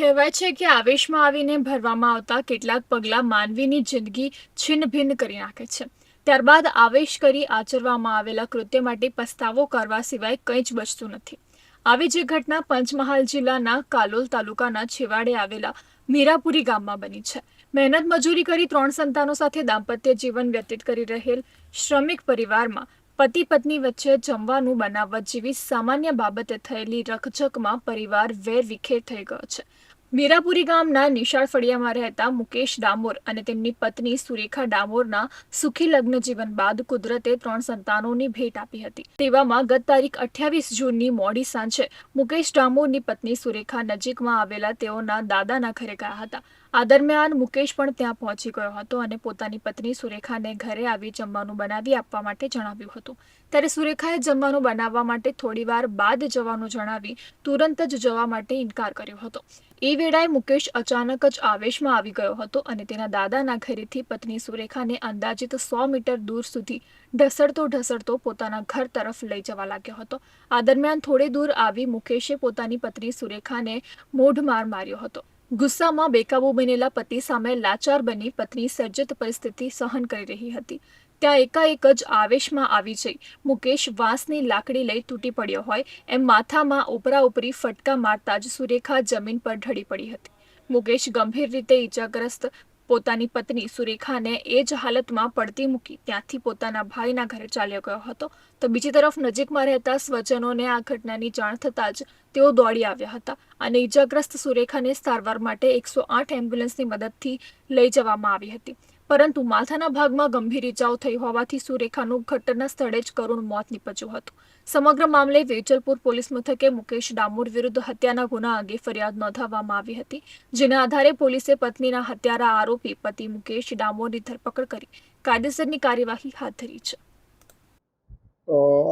કહેવાય છે કે આવેશમાં આવીને ભરવામાં આવતા કેટલાક પગલાં માનવીની જિંદગી છિન્નભિન્ન કરી નાખે છે. ત્યારબાદ આવેશ કરી આચરવામાં આવેલા કૃત્ય માટે પસ્તાવો કરવા સિવાય કંઈ જ બચતું નથી. આવી જ ઘટના પંચમહાલ જિલ્લાના કાલોલ તાલુકાના છેવાડે આવેલા મીરાપુરી ગામમાં બની છે. મહેનત મજૂરી કરી ત્રણ સંતાનો સાથે દાંપત્ય જીવન વ્યતીત કરી રહેલ શ્રમિક પરિવારમાં પતિ પત્ની વચ્ચે જમવાનું બનાવવા જેવી સામાન્ય બાબતે થયેલી રકઝકમાં પરિવાર વેરવિખેર થઈ ગયો છે. મીરાપુરી ગામના નિશાળ ફળિયામાં રહેતા મુકેશ ડામોર અને તેમની પત્ની સુરેખા ડામોરના સુખી લગ્ન જીવન બાદ કુદરતે ત્રણ સંતાનોની ભેટ આપી હતી. તેવામાં ગત તારીખ અઠ્યાવીસ જૂનની મોડી સાંજે મુકેશ ડામોરની પત્ની સુરેખા નજીકમાં આવેલા તેઓના દાદાના ઘરે ગયા હતા. આ દરમિયાન મુકેશ પણ ત્યાં પહોંચી ગયો હતો અને પોતાની પત્ની સુરેખાને ઘરે આવી જમવાનું બનાવી આપવા માટે જણાવ્યું હતું. ત્યારે સુરેખાએ જમવાનું બનાવવા માટે થોડીવાર બાદ જવાનું જણાવી તુરંત જ જવા માટે ઇનકાર કર્યો હતો. એ વેળાએ મુકેશ અચાનક જ આવેશમાં આવી ગયો હતો અને તેના દાદાના ઘરેથી પત્ની સુરેખાને અંદાજિત સો મીટર દૂર સુધી ઢસડતો ઢસડતો પોતાના ઘર તરફ લઈ જવા લાગ્યો હતો. આ દરમિયાન થોડે દૂર આવી મુકેશે પોતાની પત્ની સુરેખાને મોઢ માર માર્યો હતો. ગુસ્સામાં બેકાબુ બનેલા પતિ સામે લાચાર બની પત્ની સર્જિત પરિસ્થિતિ સહન કરી રહી હતી. ત્યાં એકાએક જ આવેશમાં આવી જઈ. મુકેશ વાંસની લાકડી લઈ તૂટી પડ્યો હોય એમ માથામાં ઉપરા ઉપરી ફટકા મારતા જ સુરેખા જમીન પર ઢળી પડી હતી. મુકેશ ગંભીર રીતે ઈજાગ્રસ્ત પોતાની પત્ની સુરેખાને એ જ હાલતમાં પડતી મૂકી. ત્યાંથી પોતાના ભાઈના ઘરે ચાલ્યો ગયો હતો. તો બીજી તરફ નજીકમાં રહેતા સ્વજનોને આ ઘટનાની જાણ થતાં જ તેઓ દોડી આવ્યા હતા અને ઈજાગ્રસ્ત સુરેખાને સારવાર માટે એકસો આઠ એમ્બ્યુલન્સની મદદથી લઈ જવામાં આવી હતી. પરંતુ માથાના ભાગમાં ગંભીર ઇજાઓ થઈ હોવાથી સુરેખાનું ઘટના સ્થળે જ કરુણ મોત નીપજ્યું હતું. સમગ્ર મામલે વેજલપુર પોલીસ મથકે મુકેશ ડામોર વિરુદ્ધ હત્યાના ગુના અંગે ફરિયાદ નોંધાવવામાં આવી હતી, જેના આધારે પોલીસે પત્નીના હત્યારા આરોપી પતિ મુકેશ ડામોરની ધરપકડ કરી, કાયદેસરની કાર્યવાહી હાથ ધરી છે.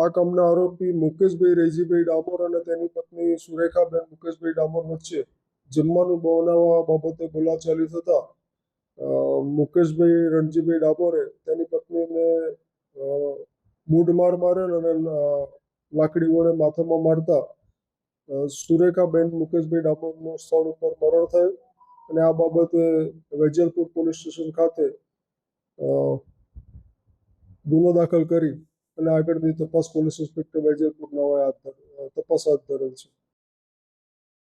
આ કામના આરોપી મુકેશભાઈ રેજીભાઈ ડામોર અને તેની પત્ની સુરેખાબેન મુકેશભાઈ ડામોર વચ્ચે જમવાનું બનાવવા બાબતે બોલાચાલી થતા મુકેશભાઈ રણજીભાઈ ડાબોરે તેની પત્નીને મૂઢ માર મારેલ અને લાકડી વડે માથામાં મારતા સુરેખાબેન મુકેશભાઈ ડાબોરનું સ્થળ ઉપર મરણ થયું અને આ બાબતે વેજલપુર પોલીસ સ્ટેશન ખાતે ગુનો દાખલ કરી અને આગળની તપાસ પોલીસ ઇન્સ્પેક્ટર વેજલપુર નવાએ તપાસ હાથ ધરેલ છે.